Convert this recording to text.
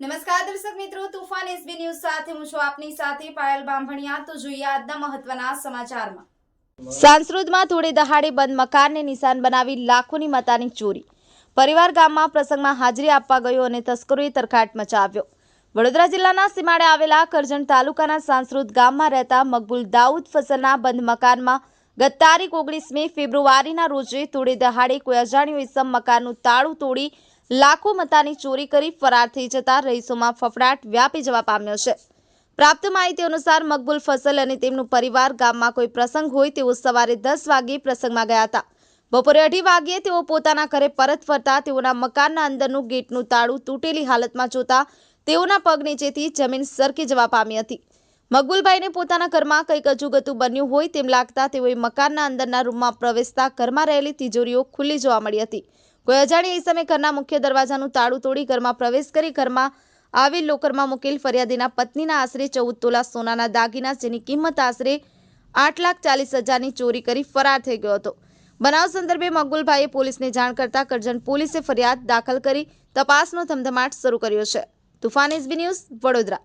નમસ્કાર દર્શક મિત્રો, તુફાન એસબી ન્યૂઝ સાથે હું છું આપની સાથે પાયલ બાંભણિયા. તો જોઈએ આજના મહત્વના સમાચારમાં. સાંસ્કૃતમાં થોડે દહાડે બંધ મકાનને નિશાન બનાવી લાખોની મતાની ચોરી. પરિવાર ગામમાં પ્રસંગમાં હાજરી આપવા ગયો અને તસ્કરોએ તરખાટ મચાવ્યો. વડોદરા જિલ્લાના સીમાડે આવેલા કરજણ તાલુકાના સાંસ્કૃત ગામમાં રહેતા મકબૂલ દાઉદ ફસલના બંધ મકાનમાં ગત તારીખ ઓગણીસમી ફેબ્રુઆરીના રોજે તોડે દહાડે કોઈ અજાણ્યો ઇસમ મકાનનું તાળું તોડી લાખો મતાની ચોરી કરી ફરાર થઈ જતા રહીશોમાં ફફડાટ વ્યાપી જવા પામ્યો છે. પ્રાપ્ત માહિતી અનુસાર મકબૂલ ફસલ અને તેમનું પરિવાર ગામમાં કોઈ પ્રસંગ હોય તેઓ સવારે દસ વાગે પ્રસંગમાં ગયા હતા. બપોરે અઢી વાગ્યે તેઓ પોતાના ઘરે પરત ફરતા તેઓના મકાનના અંદરનું ગેટનું તાળું તૂટેલી હાલતમાં જોતા તેઓના પગ નીચેથી જમીન સરકી જવા પામી હતી. મકબુલભાઈને પોતાના ઘરમાં કંઈક અજુગતું બન્યું હોય તેમ લાગતા તેઓએ મકાનના અંદરના રૂમમાં પ્રવેશતા ઘરમાં રહેલી તિજોરીઓ ખુલ્લી જોવા મળી હતી. કોઈ અજાણી ઇસમે ઘરના મુખ્ય દરવાજાનું તાળું તોડી ઘરમાં પ્રવેશ કરી ઘરમાં આવેલ લોકરમાં મૂકેલ ફરિયાદીના પત્નીના આશરે ચૌદ તોલા સોનાના દાગીના, જેની કિંમત આશરે આઠ લાખ ચાલીસ હજારની ચોરી કરી ફરાર થઈ ગયો હતો. બનાવ સંદર્ભે મગુલભાઈએ પોલીસને જાણ કરતા કરજણ પોલીસે ફરિયાદ દાખલ કરી તપાસનો ધમધમાટ શરૂ કર્યો છે. તુફાન એસબી ન્યૂઝ વડોદરા.